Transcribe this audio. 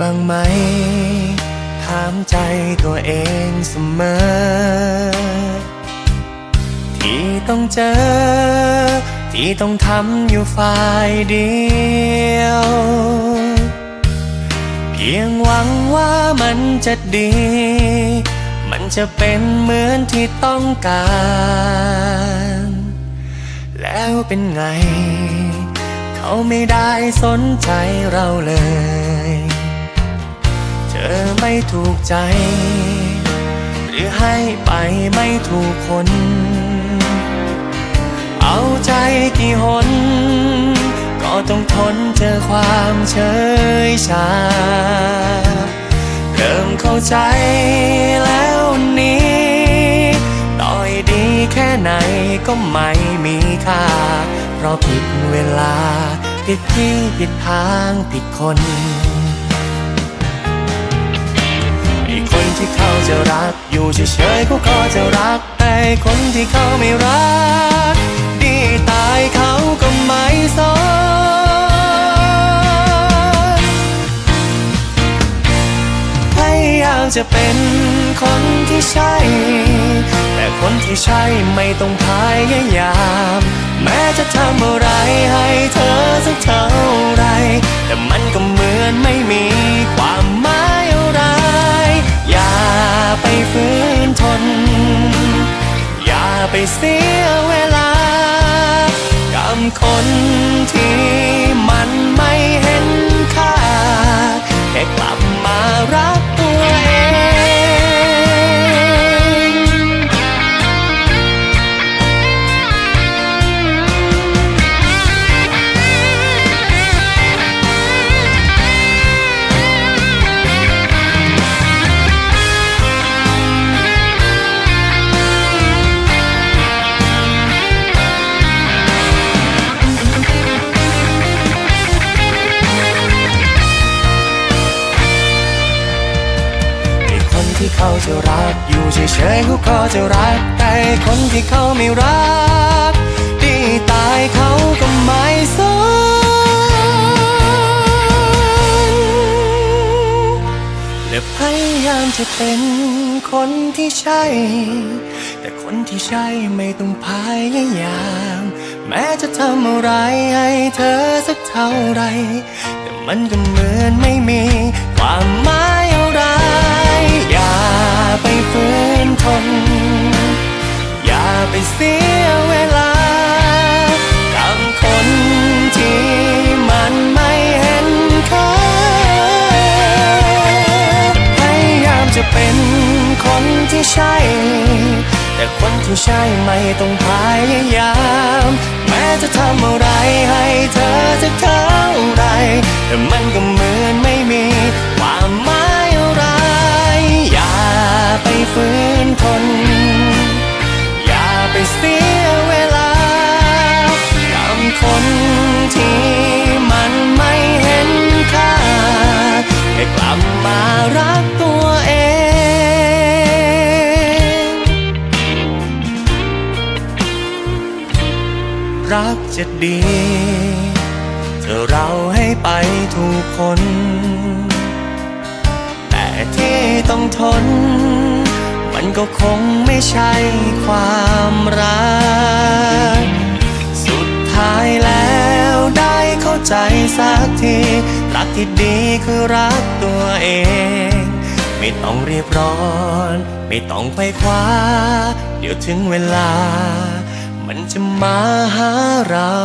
บ้างไหม ถามใจตัวเองเสมอ ที่ต้องเจอ ที่ต้องทำอยู่ฝ่ายเดียว เพียงหวังว่ามันจะดี มันจะเป็นเหมือนที่ต้องการ แล้วเป็นไง เขาไม่ได้สนใจเราเลย ธอไม่ถูกใจ หรือให้ไปไม่ถูกคน เอาใจกี่หน ก็ต้องทนเจอความเฉยชา เริ่มเข้าใจแล้วนี้ต่อยดีแค่ไหนก็ไม่มีค่า เพราะผิดเวลา ผิดที่ผิดทางผิดคน จะรัก อยู่เฉยๆเขาก็จะรักแต่คนที่เขาไม่รัก ดีตายเขาก็ไม่สนพยายามจะเป็นคนที่ใช่ แต่คนที่ใช่ไม่ต้องพยายาม แม้จะทำอะไรให้เธอสักเท่า เสียเวลากับคนที่ จะรัก อยู่เฉยๆเขาก็จะรัก แต่คนที่เขาไม่รักดีตายเขาก็ไม่สนและพยายามจะเป็นคนที่ใช่ แต่คนที่ใช่ไม่ต้องพยายาม แม้จะทำอะไรให้เธอสักเท่าไร แต่มันก็เหมือนไม่มีความหมายอะไรอย่า ไปฝืนทน อย่าไปเสียเวลา กับคนที่มันไม่เห็นค่าพยายามจะเป็นคนที่ใช่ แต่คนที่ใช่ไม่ต้องพยายาม แม้จะทำอะไรให้เธอสักเท่าไรแต่มันก็ รักจะดี เธอเราให้ไปถูกคน แต่ที่ต้องทน มันก็คงไม่ใช่ความรัก สุดท้ายแล้วได้เข้าใจสักที รักที่ดีคือรักตัวเอง ไม่ต้องรีบร้อน ไม่ต้องไปคว้า เดี๋ยวถึงเวลา มันจะมาหาเรา